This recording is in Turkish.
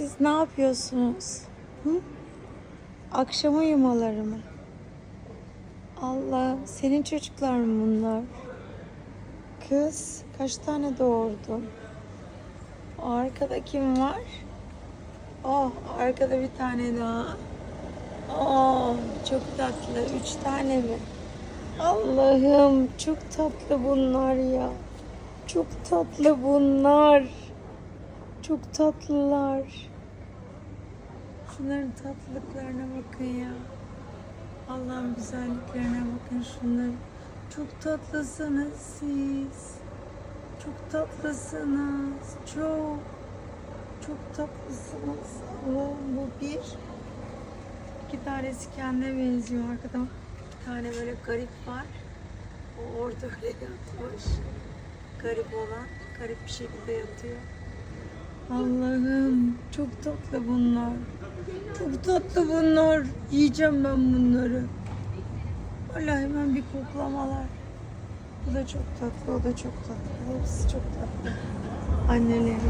Siz ne yapıyorsunuz? Hı? Akşam uyumaları mı? Allah, senin çocuklar mı bunlar? Kız, kaç tane doğurdun? Arkada kim var? Oh, arkada bir tane daha. Oh, çok tatlı. Üç tane mi? Allah'ım, çok tatlı bunlar ya. Çok tatlı bunlar. Çok tatlılar. Şunların tatlılıklarına bakın ya. Allah'ın güzelliklerine bakın şunların. Çok tatlısınız siz. Çok tatlısınız. Çok. Çok tatlısınız. Allah'ım bu bir. İki tanesi kendine benziyor arkada. Bir tane böyle garip var. O orada öyle yatmış. Garip olan. Garip bir şekilde yatıyor. Allah'ım çok tatlı bunlar. Çok tatlı bunlar. Yiyeceğim ben bunları. Vallahi hemen bir koklamalar. Bu da çok tatlı, o da çok tatlı. Hepsi çok tatlı. Annelerim.